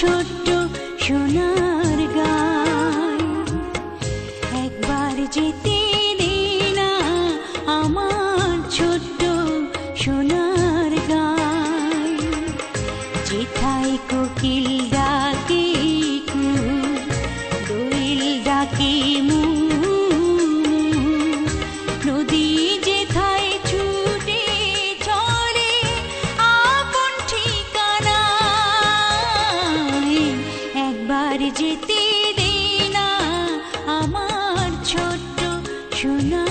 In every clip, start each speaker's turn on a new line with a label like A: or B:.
A: ছোট্ট সোনার 说那。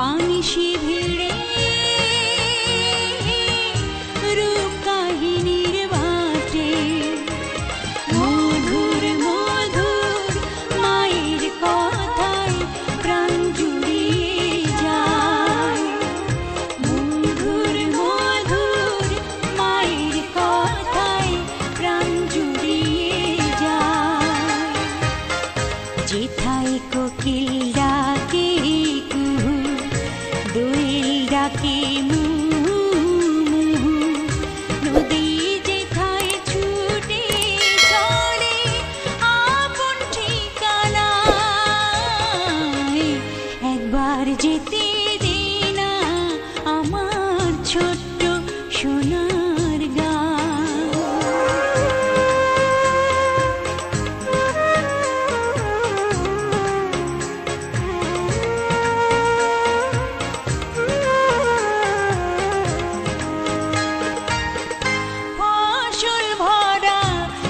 A: কথার পানিশি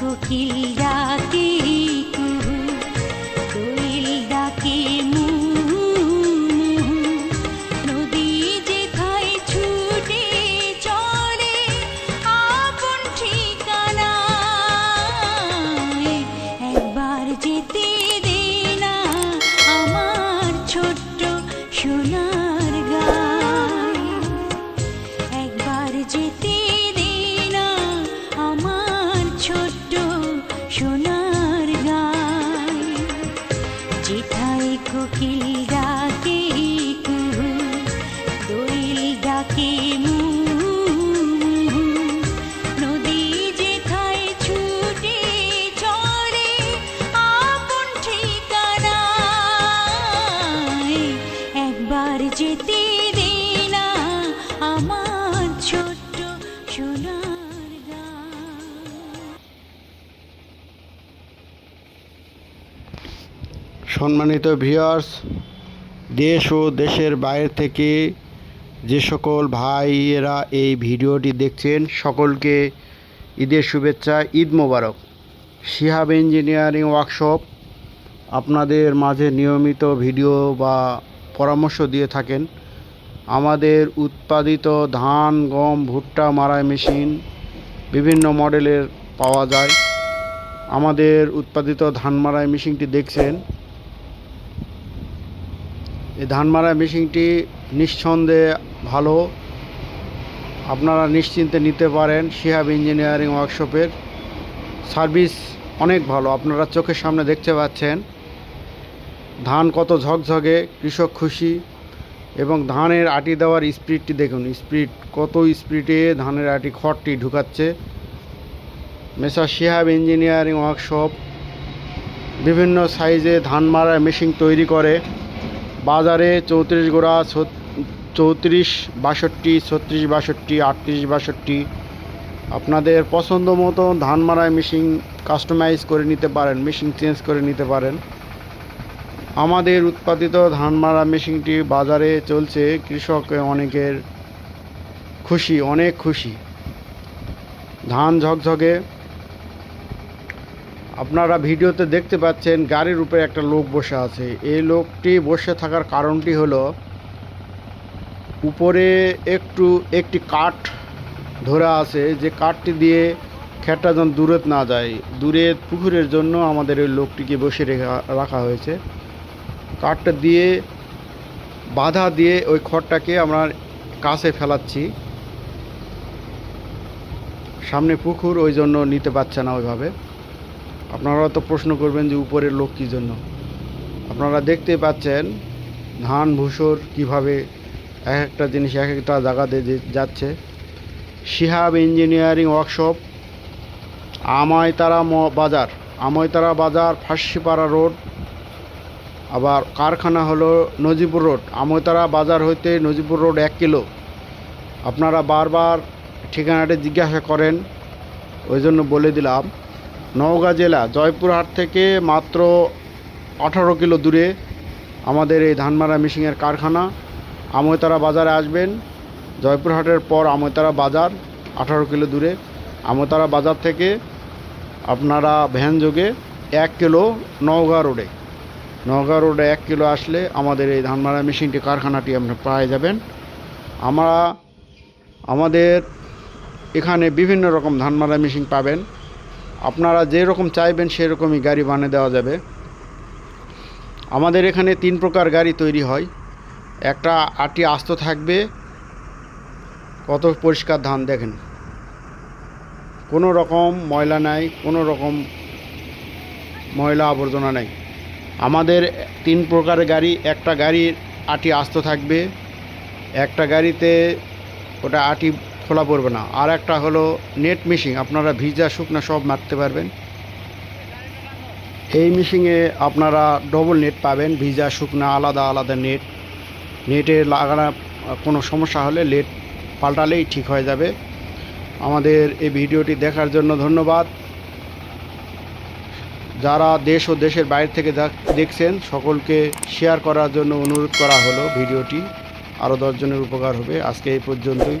A: কোকিল যেথায়
B: সম্মানিত ভিউয়ার্স দেশ ও দেশের বাইরে থেকে যে সকল ভাইয়েরা এই ভিডিওটি দেখছেন, সকলকে ঈদের শুভেচ্ছা, ঈদ মোবারক। শিহাব ইঞ্জিনিয়ারিং ওয়ার্কশপ আপনাদের মাঝে নিয়মিত ভিডিও বা পরামর্শ দিয়ে থাকেন। আমাদের উৎপাদিত ধান, গম, ভুট্টা মারাই মেশিন বিভিন্ন মডেলের পাওয়া যায়। আমাদের উৎপাদিত ধান মারাই মেশিনটি দেখছেন। এই ধান মারা মেশিনটি নিঃসন্দেহে ভালো। আপনারা নিশ্চিন্তে নিতে পারেন শিহাব ইঞ্জিনিয়ারিং ওয়ার্কশপের। সার্ভিস অনেক ভালো, আপনারা চোখের সামনে দেখতে পাচ্ছেন। ধান কত ঝকঝকে, কৃষক খুশি। এবং ধানের আটি দেওয়ার স্পিডটি দেখুন, স্পিড কত স্পিডে ধানের আটি খড়টি ঢুকাচ্ছে। মেসা শিহাব ইঞ্জিনিয়ারিং ওয়ার্কশপ বিভিন্ন সাইজে ধান মারা মেশিন তৈরি করে। বাজারে চৌত্রিশ গোড়া চৌত্রিশ, বাষট্টি, ছত্রিশ, বাষট্টি, আটত্রিশ, বাষট্টি। আপনাদের পছন্দ মতো ধান মারায় মেশিন কাস্টমাইজ করে নিতে পারেন মেশিন চেঞ্জ করে নিতে পারেন। আমাদের উৎপাদিত ধান মারা মেশিনটি বাজারে চলছে, কৃষক অনেকের খুশি, অনেক খুশি। ধান ঝকঝকে আপনারা ভিডিওতে দেখতে পাচ্ছেন গাড়ির উপরে একটা লোক বসে আছে। এই লোকটি বসে থাকার কারণটি হলো, উপরে একটু একটি কাঠ ধরে আছে, যে কাঠটি দিয়ে খেটটা যেন দূরে না যায়। দূরে পুকুরের জন্য আমাদের ওই লোকটিকে বসে রেখা, রাখা হয়েছে। কাঠটা দিয়ে বাধা দিয়ে ওই খড়টাকে আমরা কাছে ফেলাচ্ছি। সামনে পুকুর, ওই জন্য নিতে পারছে না ওইভাবে। আপনারা তো প্রশ্ন করবেন যে উপরের লোক কী জন্য? আপনারা দেখতে পাচ্ছেন ধান, ভুসর কীভাবে এক একটা জিনিস এক একটা জায়গাতে যাচ্ছে। শিহাব ইঞ্জিনিয়ারিং ওয়ার্কশপ, আমায়তারা বাজার। আমায়তারা বাজার, ফাঁসিপাড়া রোড। আবার কারখানা হলো নজিপুর রোড। আমতারা বাজার হইতে নজিপুর রোড এক কিলো। আপনারা বারবার ঠিকানাটা জিজ্ঞাসা করেন, ওই জন্য বলে দিলাম। নওগাঁ জেলা জয়পুরহাট থেকে মাত্র আঠারো কিলো দূরে আমাদের এই ধানমারা মিশিংয়ের কারখানা আমতারা বাজারে আসবেন। জয়পুরহাটের পর আমতারা বাজার, আঠারো কিলো দূরে। আমতারা বাজার থেকে আপনারা ভ্যান যোগে এক কিলো নওগাঁ রোডে। নওগাঁ রোডে এক কিলো আসলে আমাদের এই ধানমারা মেশিনটি কারখানাটি আপনি পায়ে যাবেন। আমরা আমাদের এখানে বিভিন্ন রকম ধানমারা মেশিন পাবেন। আপনারা যেরকম চাইবেন সেরকমই গাড়ি বানিয়ে দেওয়া যাবে। আমাদের এখানে তিন প্রকার গাড়ি তৈরি হয়। একটা আটি আস্ত থাকবে। কত পরিষ্কার ধান দেখেন। কোনো রকম ময়লা নাই, কোনো রকম ময়লা আবর্জনা নাই। আমাদের তিন প্রকারের গাড়ি, একটা গাড়ির আটি আস্ত থাকবে, একটা গাড়িতে ওটা আটি খোলা পড়বে না। আর একটা হলো নেট মেশিন আপনারা ভিজা শুকনা সব মারতে পারবেন। এই মেশিনে আপনারা ডবল নেট পাবেন, ভিজা, শুকনা, আলাদা আলাদা নেট নেটে লাগানো কোনো সমস্যা হলে নেট পাল্টালেই ঠিক হয়ে যাবে। আমাদের এই ভিডিওটি দেখার জন্য ধন্যবাদ। যারা দেশ ও দেশের বাইরে থেকে দেখছেন, সকলকে শেয়ার করার জন্য অনুরোধ করা হলো ভিডিওটি। আরও দশজনের উপকার হবে। আজকে এই পর্যন্তই।